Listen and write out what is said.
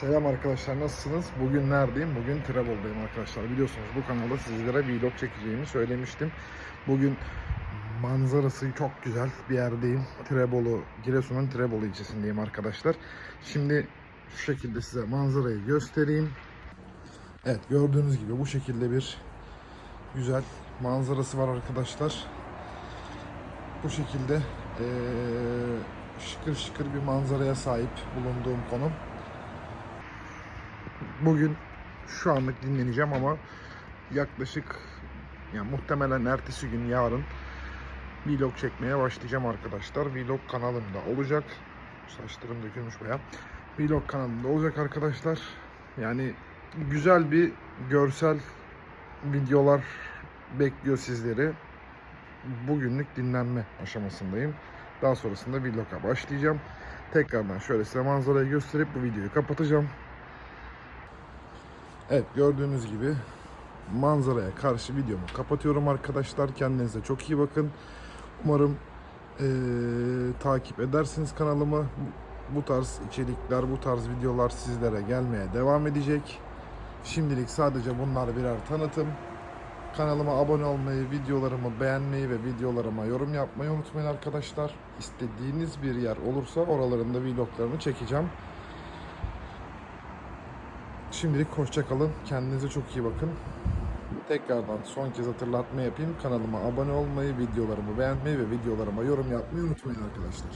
Selam arkadaşlar nasılsınız? Bugün neredeyim? Bugün Trebol'dayım arkadaşlar. Biliyorsunuz bu kanalda sizlere vlog çekeceğimi söylemiştim. Bugün manzarası çok güzel bir yerdeyim. Trebolu, Giresun'un Trebolu ilçesindeyim arkadaşlar. Şimdi şu şekilde size manzarayı göstereyim. Evet gördüğünüz gibi bu şekilde bir güzel manzarası var arkadaşlar. Bu şekilde eee, şıkır şıkır bir manzaraya sahip bulunduğum konum. Bugün şu anlık dinleneceğim ama yaklaşık yani muhtemelen ertesi gün yarın vlog çekmeye başlayacağım arkadaşlar. Vlog kanalımda olacak. Saçlarım dökülmüş baya. Vlog kanalımda olacak arkadaşlar. Yani güzel bir görsel videolar bekliyor sizleri. Bugünlük dinlenme aşamasındayım. Daha sonrasında vloga başlayacağım. Tekrardan şöyle size manzarayı gösterip bu videoyu kapatacağım. Evet gördüğünüz gibi manzaraya karşı videomu kapatıyorum arkadaşlar. Kendinize çok iyi bakın. Umarım eee, takip edersiniz kanalımı. Bu tarz içerikler, bu tarz videolar sizlere gelmeye devam edecek. Şimdilik sadece bunlar birer tanıtım. Kanalıma abone olmayı, videolarımı beğenmeyi ve videolarıma yorum yapmayı unutmayın arkadaşlar. İstediğiniz bir yer olursa oralarında vloglarını çekeceğim. Şimdilik hoşça kalın. Kendinize çok iyi bakın. Tekrardan son kez hatırlatma yapayım. Kanalıma abone olmayı, videolarımı beğenmeyi ve videolarıma yorum yapmayı unutmayın arkadaşlar.